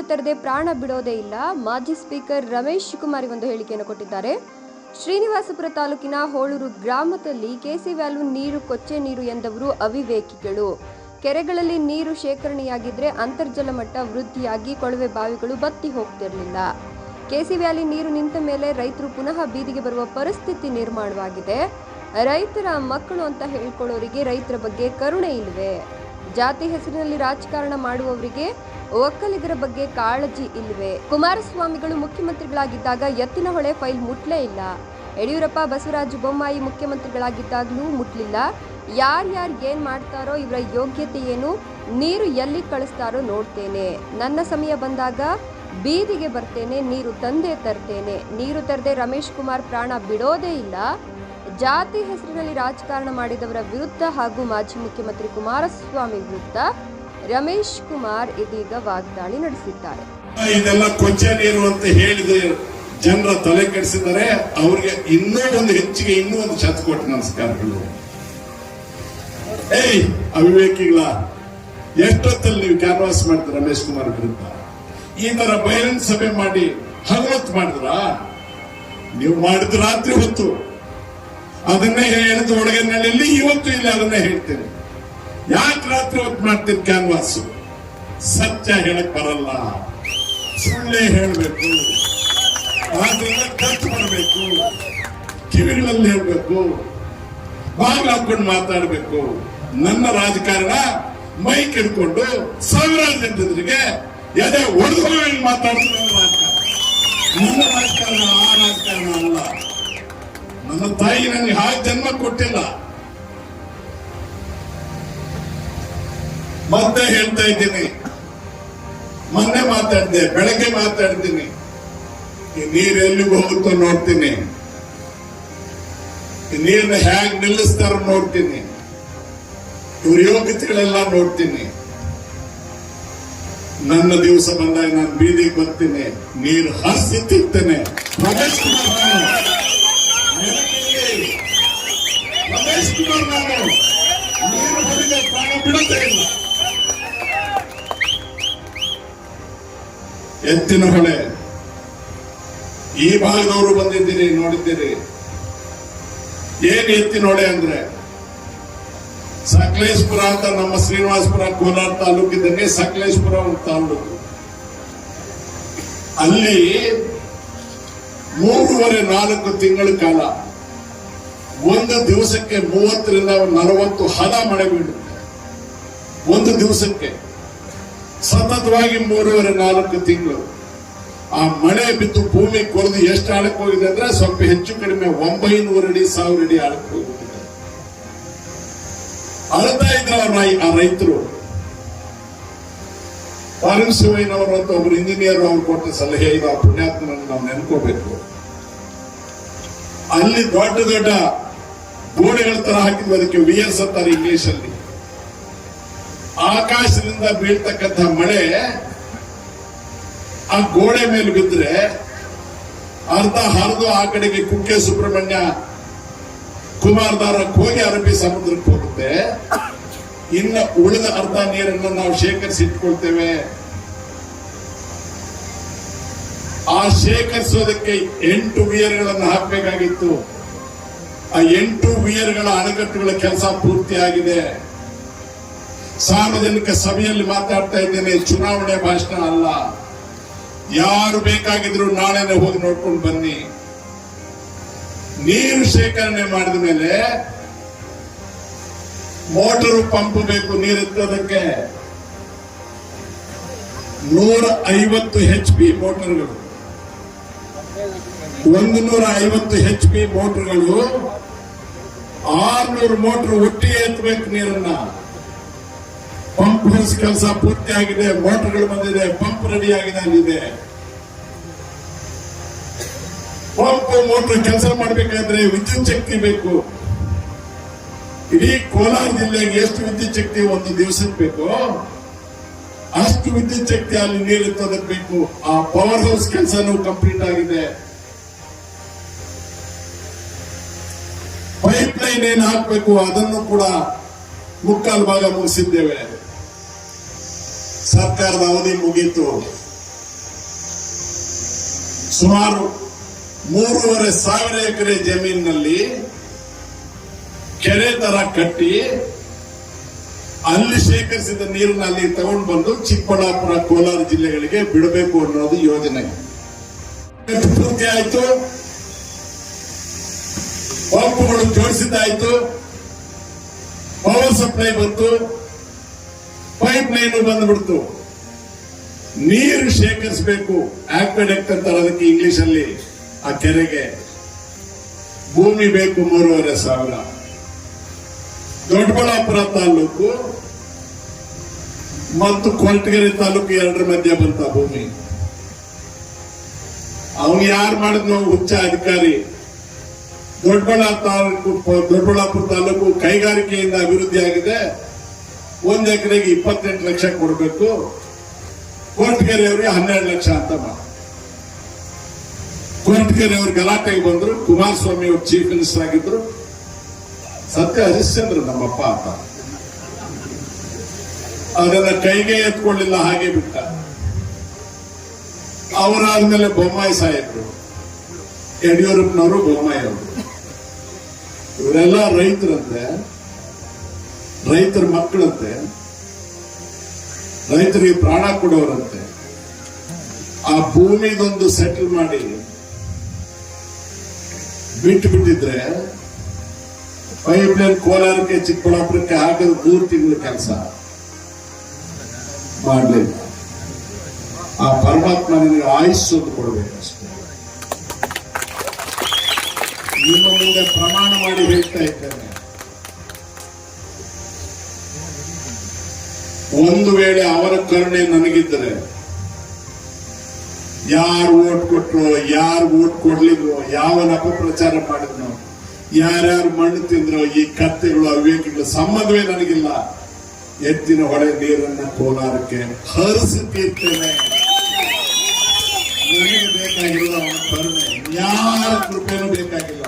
ನೀರು ತರದೆ ಪ್ರಾಣ ಬಿಡೋದೇ ಇಲ್ಲ, ಮಾಜಿ ಸ್ಪೀಕರ್ ರಮೇಶ್ ಕುಮಾರಿ ಒಂದು ಹೇಳಿಕೆಯನ್ನು ಕೊಟ್ಟಿದ್ದಾರೆ. ಶ್ರೀನಿವಾಸಪುರ ತಾಲೂಕಿನ ಹೋಳೂರು ಗ್ರಾಮದಲ್ಲಿ ಕೆಸಿ ವ್ಯಾಲು ನೀರು, ಕೊಚ್ಚೆ ನೀರು ಎಂದವರು ಅವಿವೇಕಿಗಳು. ಕೆರೆಗಳಲ್ಲಿ ನೀರು ಶೇಖರಣೆಯಾಗಿದ್ರೆ ಅಂತರ್ಜಲ ಮಟ್ಟ ವೃದ್ಧಿಯಾಗಿ ಕೊಳವೆ ಬಾವಿಗಳು ಬತ್ತಿ ಹೋಗ್ತಿರಲಿಲ್ಲ. ಕೆಸಿ ವ್ಯಾಲಿ ನೀರು ನಿಂತ ಮೇಲೆ ರೈತರು ಪುನಃ ಬೀದಿಗೆ ಬರುವ ಪರಿಸ್ಥಿತಿ ನಿರ್ಮಾಣವಾಗಿದೆ. ರೈತರ ಮಕ್ಕಳು ಅಂತ ಹೇಳ್ಕೊಳ್ಳೋರಿಗೆ ರೈತರ ಬಗ್ಗೆ ಕರುಣೆ ಇಲ್ವೇ? ಜಾತಿ ಹೆಸರಿನಲ್ಲಿ ರಾಜಕಾರಣ ಮಾಡುವವರಿಗೆ ಒಕ್ಕಲಿಗರ ಬಗ್ಗೆ ಕಾಳಜಿ ಇಲ್ವೇ? ಕುಮಾರಸ್ವಾಮಿಗಳು ಮುಖ್ಯಮಂತ್ರಿಗಳಾಗಿದ್ದಾಗ ಎತ್ತಿನಹೊಳೆ ಫೈಲ್ ಮುಟ್ಲೇ ಇಲ್ಲ. ಯಡಿಯೂರಪ್ಪ, ಬಸವರಾಜ ಬೊಮ್ಮಾಯಿ ಮುಖ್ಯಮಂತ್ರಿಗಳಾಗಿದ್ದಾಗಲೂ ಮುಟ್ಲಿಲ್ಲ. ಯಾರ್ಯಾರು ಏನ್ ಮಾಡ್ತಾರೋ, ಇವರ ಯೋಗ್ಯತೆ ಏನು, ನೀರು ಎಲ್ಲಿ ಕಳಿಸ್ತಾರೋ ನೋಡ್ತೇನೆ. ನನ್ನ ಸಮಯ ಬಂದಾಗ ಬೀದಿಗೆ ಬರ್ತೇನೆ, ನೀರು ತಂದೆ ತರ್ತೇನೆ. ನೀರು ತರದೆ ರಮೇಶ್ ಕುಮಾರ್ ಪ್ರಾಣ ಬಿಡೋದೇ ಇಲ್ಲ. ಜಾತಿ ಹೆಸರಿನಲ್ಲಿ ರಾಜಕಾರಣ ಮಾಡಿದವರ ವಿರುದ್ಧ ಹಾಗೂ ಮಾಜಿ ಮುಖ್ಯಮಂತ್ರಿ ಕುಮಾರಸ್ವಾಮಿ ವಿರುದ್ಧ ರಮೇಶ್ ಕುಮಾರ್ ಇದೀಗ ವಾಗ್ದಾಳಿ ನಡೆಸಿದ್ದಾರೆ. ಇದೆಲ್ಲ ಕೊಂಚ ನೀರು ಅಂತ ಹೇಳಿದ ಜನರ ತಲೆ ಕೆಡಿಸಿದರೆ ಅವ್ರಿಗೆ ಇನ್ನೂ ಒಂದು ಹೆಚ್ಚಿಗೆ ಇನ್ನೂ ಒಂದು ಶತಕೋಟಿ ನಮಸ್ಕಾರಗಳು. ಏಯ್, ಅವಿವೇಕಿಗಳ, ಎಷ್ಟೊತ್ತಲ್ಲಿ ನೀವು ಕ್ಯಾನ್ವಾಸ್ ಮಾಡಿದ್ರ ರಮೇಶ್ ಕುಮಾರ್ ವಿರುದ್ಧ? ಈ ತರ ಬಹಿರಂಗ ಸಭೆ ಮಾಡಿ ಹಗವತ್ ಮಾಡಿದ್ರ? ನೀವು ಮಾಡಿದ ರಾತ್ರಿ ಹೊತ್ತು. ಅದನ್ನೇ ಹೇಳಿದ ಒಳಗಿನಲ್ಲಿ ಇವತ್ತು ಇಲ್ಲಿ ಅದನ್ನೇ ಹೇಳ್ತೇನೆ. ಯಾಕೆ ರಾತ್ರಿ ಹೊತ್ತು ಮಾಡ್ತೀನಿ ಕ್ಯಾನ್ವಾಸ್ ಸತ್ಯ ಹೇಳಕ್ ಬರಲ್ಲ. ಸುಳ್ಳೇ ಹೇಳಬೇಕು. ಖರ್ಚು ಮಾಡಬೇಕು. ಕಿವಿಗಳಲ್ಲಿ ಹೇಳ್ಬೇಕು. ಬಾಗಿಲು ಹಾಕೊಂಡು ಮಾತಾಡಬೇಕು. ನನ್ನ ರಾಜಕಾರಣ ಮೈಕ್ ಹಿಡ್ಕೊಂಡು ಸಾವಿರಾರು ಜನರಿಗೆ ಎದೆ ಒಡೆದು ಮಾತಾಡ್ತೀನಿ ನನ್ನ ರಾಜಕಾರಣ ಆ ರಾಜಕಾರಣ ಅಲ್ಲ. ನನ್ನ ತಾಯಿ ನನಗೆ ಹಾಗೆ ಜನ್ಮ ಕೊಟ್ಟಿಲ್ಲ. ಮತ್ತೆ ಹೇಳ್ತಾ ಇದ್ದೀನಿ. ಮೊನ್ನೆ ಮಾತಾಡಿದೆ, ಬೆಳಗ್ಗೆ ಮಾತಾಡ್ತೀನಿ. ಈ ನೀರು ಎಲ್ಲಿಗೆ ಹೋಗುತ್ತೋ ನೋಡ್ತೀನಿ. ಈ ನೀರನ್ನ ಹೇಗ್ ನಿಲ್ಲಿಸ್ತಾರ ನೋಡ್ತೀನಿ. ಇವ್ರ ಯೋಗ್ಯತೆಗಳೆಲ್ಲ ನೋಡ್ತೀನಿ. ನನ್ನ ದಿವಸ ಬಂದಾಗ ನಾನು ಬೀದಿಗೆ ಬರ್ತೀನಿ. ನೀರು ಹರಿಸಿ ತಿರ್ತೇನೆ ರಮೇಶ್ ಕುಮಾರ್ ನಾನು. ರಮೇಶ್ ಕುಮಾರ್ ನಾನು. ನೀರು ಪ್ರಾಣ ಎತ್ತಿನ ಹೊಳೆ ಈ ಭಾಗದವರು ಬಂದಿದ್ದೀರಿ, ನೋಡಿದ್ದೀರಿ. ಏನ್ ಎತ್ತಿನ ಹೊಳೆ ಅಂದ್ರೆ? ಸಕಲೇಶ್ಪುರ ಅಂತ ನಮ್ಮ ಶ್ರೀನಿವಾಸಪುರ ಕೋಲಾರ ತಾಲೂಕಿದ್ದಂಗೆ ಸಕಲೇಶ್ಪುರ ತಾಲೂಕು. ಅಲ್ಲಿ ಮೂರುವರೆ ನಾಲ್ಕು ತಿಂಗಳ ಕಾಲ ಒಂದು ದಿವಸಕ್ಕೆ ಮೂವತ್ತರಿಂದ ನಲವತ್ತು ಹದ ಮಳೆ ಬೀಳುತ್ತೆ. ಒಂದು ದಿವಸಕ್ಕೆ. ಸತತವಾಗಿ ಮೂರುವರೆ ನಾಲ್ಕು ತಿಂಗಳು ಆ ಮಳೆ ಬಿದ್ದು ಭೂಮಿ ಕೊರೆದು ಎಷ್ಟು ಆಳಕ್ಕೆ ಹೋಗಿದೆ ಅಂದ್ರೆ ಸ್ವಲ್ಪ ಹೆಚ್ಚು ಕಡಿಮೆ ಒಂಬೈನೂರು ಅಡಿ, ಸಾವಿರ ಅಡಿ ಆಳಕ್ಕೆ ಹೋಗ್ಬಿಟ್ಟಿದೆ. ಅಳ್ತಾ ಇದ್ರು ಅವ್ರ ಆ ರೈತರು. ಶಿವಯ್ಯನವರು ಅಂತ ಒಬ್ರು ಇಂಜಿನಿಯರ್ ಅವ್ರು ಕೊಟ್ಟ ಸಲಹೆ, ಇದು ಆ ಪುಣ್ಯಾತ್ಮನನ್ನು ನಾವು ನೆನ್ಕೋಬೇಕು. ಅಲ್ಲಿ ದೊಡ್ಡ ದೊಡ್ಡ ಗೋಡೆಗಳ ತರ ಹಾಕಿದ್ವಿ, ಅದಕ್ಕೆ ವಿಯರ್ಸ್ ಅಂತಾರೆ ಇಂಗ್ಲಿಷ್ ಅಲ್ಲಿ. ಆಕಾಶದಿಂದ ಬೀಳ್ತಕ್ಕಂಥ ಮಳೆ ಆ ಗೋಡೆ ಮೇಲೆ ಬಿದ್ದರೆ ಅರ್ಧ ಹರಿದು ಆ ಕಡೆಗೆ ಕುಕ್ಕೆ ಸುಬ್ರಹ್ಮಣ್ಯ ಕುಮಾರಧಾರಕ್ಕೆ ಹೋಗಿ ಅರಬ್ಬಿ ಸಮುದ್ರಕ್ಕೆ ಹೋಗುತ್ತೆ. ಇನ್ನು ಉಳಿದ ಅರ್ಧ ನೀರನ್ನು ನಾವು ಶೇಖರಿಸಿ ಇಟ್ಕೊಳ್ತೇವೆ. ಆ ಶೇಖರಿಸೋದಕ್ಕೆ ಎಂಟು ವಿಯರ್ಗಳನ್ನು ಹಾಕಬೇಕಾಗಿತ್ತು. ಆ ಎಂಟು ವಿಯರ್ಗಳ ಅಣೆಕಟ್ಟುಗಳ ಕೆಲಸ ಪೂರ್ತಿಯಾಗಿದೆ. ಸಾರ್ವಜನಿಕ ಸಭೆಯಲ್ಲಿ ಮಾತಾಡ್ತಾ ಇದ್ದೇನೆ. ಚುನಾವಣೆ ಭಾಷಣ ಅಲ್ಲ. ಯಾರು ಬೇಕಾಗಿದ್ರು ನಾಳೆನೆ ಹೋಗಿ ನೋಡ್ಕೊಂಡು ಬನ್ನಿ. ನೀರು ಶೇಖರಣೆ ಮಾಡಿದ ಮೇಲೆ ಮೋಟರು ಪಂಪ್ ಬೇಕು ನೀರು ಎತ್ತೋದಕ್ಕೆ ನೂರ ಐವತ್ತು ಹೆಚ್ ಪಿ ಮೋಟರ್ಗಳು. ಒಂದು ನೂರ ಐವತ್ತು ಹೆಚ್ ಪಿ ಮೋಟರ್ಗಳು. ಆರ್ನೂರು ಮೋಟರ್ ಒಟ್ಟಿಗೆ ಎತ್ತಬೇಕು ನೀರನ್ನ. ಪಂಪ್ ಹೌಸ್ ಕೆಲಸ ಪೂರ್ತಿ ಆಗಿದೆ ಮೋಟರ್ಗಳು ಬಂದಿದೆ, ಪಂಪ್ ರೆಡಿ ಆಗಿದೆ ಅಲ್ಲಿದೆ. ಪಂಪ್, ಮೋಟರ್ ಕೆಲಸ ಮಾಡಬೇಕಾದ್ರೆ ವಿದ್ಯುತ್ ಶಕ್ತಿ ಬೇಕು. ಇಡೀ ಕೋಲಾರ ಜಿಲ್ಲೆಗೆ ಎಷ್ಟು ವಿದ್ಯುತ್ ಶಕ್ತಿ ಒಂದು ದಿವಸಕ್ಕೆ ಬೇಕು? ಅಷ್ಟು ವಿದ್ಯುತ್ ಶಕ್ತಿ ಅಲ್ಲಿ ನೀರು ಎತ್ತೋದಕ್ಕೆ ಬೇಕು. ಆ ಪವರ್ ಹೌಸ್ ಕೆಲಸನೂ ಕಂಪ್ಲೀಟ್ ಆಗಿದೆ. ಪೈಪ್ ಲೈನ್ ಏನ್ ಹಾಕಬೇಕು, ಅದನ್ನು ಕೂಡ ಮುಕ್ಕಾಲು ಭಾಗ ಮುಗಿಸಿದ್ದೇವೆ. ಸರ್ಕಾರದ ಅವಧಿ ಮುಗೀತು. ಸುಮಾರು ಮೂರುವರೆ ಸಾವಿರ ಎಕರೆ ಜಮೀನಿನಲ್ಲಿ ಕೆರೆ ತರ ಕಟ್ಟಿ ಅಲ್ಲಿ ಶೇಖರಿಸಿದ ನೀರನ್ನ ಅಲ್ಲಿ ತಗೊಂಡು ಬಂದು ಚಿಕ್ಕಬಳ್ಳಾಪುರ, ಕೋಲಾರ ಜಿಲ್ಲೆಗಳಿಗೆ ಬಿಡಬೇಕು ಅನ್ನೋದು ಯೋಜನೆ. ಪೂರ್ತಿ ಆಯ್ತು. ಪಂಪ್ಗಳು ಜೋಡಿಸಿದ್ದಾಯ್ತು. ಪವರ್ ಸಪ್ಲೈ ಬಂತು. ಪೈಪ್ ಲೈನ್ ಬಂದ್ಬಿಡ್ತು. ನೀರು ಶೇಖರಿಸಬೇಕು. ಆಕ್ವೆಡೆಕ್ಟ್ ಅಂತಾರೆ ಅದಕ್ಕೆ ಇಂಗ್ಲಿಷ್ ಅಲ್ಲಿ ಆ ಕೆರೆಗೆ. ಭೂಮಿ ಬೇಕು ಮೂರುವರೆ ಸಾವಿರ. ದೊಡ್ಡಬಳ್ಳಾಪುರ ತಾಲೂಕು ಮತ್ತು ಕೊಂಟಗೆರೆ ತಾಲೂಕು ಎರಡರ ಮಧ್ಯೆ ಬಂತ ಭೂಮಿ. ಅವನು ಯಾರು ಮಾಡಿದ್ನು ಹುಚ್ಚ ಅಧಿಕಾರಿ. ದೊಡ್ಡಬಳ್ಳಾಪುರ ತಾಲೂಕು ದೊಡ್ಡಬಳ್ಳಾಪುರ ತಾಲೂಕು ಕೈಗಾರಿಕೆಯಿಂದ ಅಭಿವೃದ್ಧಿ ಆಗಿದೆ. ಒಂದ್ ಎಕರೆಗೆ ಇಪ್ಪತ್ತೆಂಟು ಲಕ್ಷ ಕೊಡಬೇಕು. ಕೊರಟಗೆರೆ ಅವರಿಗೆ ಹನ್ನೆರಡು ಲಕ್ಷ ಅಂತ ಮಾಡ ಕೊರಟಗೆರೆ ಅವ್ರು ಗಲಾಟೆಗೆ ಬಂದ್ರು, ಕುಮಾರಸ್ವಾಮಿ ಅವರು ಚೀಫ್ ಮಿನಿಸ್ಟರ್ ಆಗಿದ್ರು. ಸತ್ಯ ಹರಿಶ್ಚಂದ್ರ ನಮ್ಮಪ್ಪ ಅಂತ. ಅದನ್ನ ಕೈಗೆ ಎತ್ಕೊಳ್ಳಿಲ್ಲ, ಹಾಗೆ ಬಿಟ್ಟ. ಅವರಾದ್ಮೇಲೆ ಬೊಮ್ಮಾಯಿ ಸಾಹೇಬ್ರು, ಯಡಿಯೂರಪ್ಪನವರು ಬೊಮ್ಮಾಯಿ ಅವರು. ಇವರೆಲ್ಲ ರೈತರಂತೆ. ರೈತರ ಮಕ್ಕಳಂತೆ, ರೈತರಿಗೆ ಪ್ರಾಣ ಕೊಡೋರಂತೆ, ಆ ಭೂಮಿಗೊಂದು ಸೆಟಲ್ ಮಾಡಿ ಬಿಟ್ಟು ಬಿಟ್ಟಿದ್ರೆ ಪೈಪ್ ಲೈನ್ ಕೋಲಾರಕ್ಕೆ ಚಿಕ್ಕಬಳ್ಳಾಪುರಕ್ಕೆ ಹಾಕಿದ ಮೂರು ತಿಂಗಳ ಕೆಲಸ ಮಾಡಲಿಲ್ಲ. ಆ ಪರಮಾತ್ಮ ಆಯುಸ್ಸು ಅಂತ ಕೊಡಬೇಕಷ್ಟೇ ನಿಮ್ಮ ಮುಂದೆ ಪ್ರಮಾಣ ಮಾಡಿ ಹೇಳ್ತಾ ಇದ್ದೇನೆ. ಒಂದು ವೇಳೆ ಅವರ ಕರುಣೆ ನನಗಿದ್ದರೆ, ಯಾರು ಓಟ್ ಕೊಟ್ರು, ಯಾರು ಓಟ್ ಕೊಡ್ಲಿಲ್ವೋ ಯಾವನ ಅಪಪ್ರಚಾರ ಮಾಡಿದ್ನೋ, ಯಾರ್ಯಾರು ಮಣ್ಣು ತಿಂದ್ರು, ಈ ಕತ್ತೆಗಳು, ಅವಿವೇಕಿಗಳು ಸಂಬಂಧವೇ ನನಗಿಲ್ಲ. ಎತ್ತಿನ ಹೊಳೆ ನೀರನ್ನ ಕೋಲಾರಕ್ಕೆ ಹರಿಸುತ್ತಿರ್ತೇನೆ ನನಗೆ ಬೇಕಾಗಿಲ್ಲ ಕರುಣೆ ಯಾರ ಕೃಪೆನೂ ಬೇಕಾಗಿಲ್ಲ.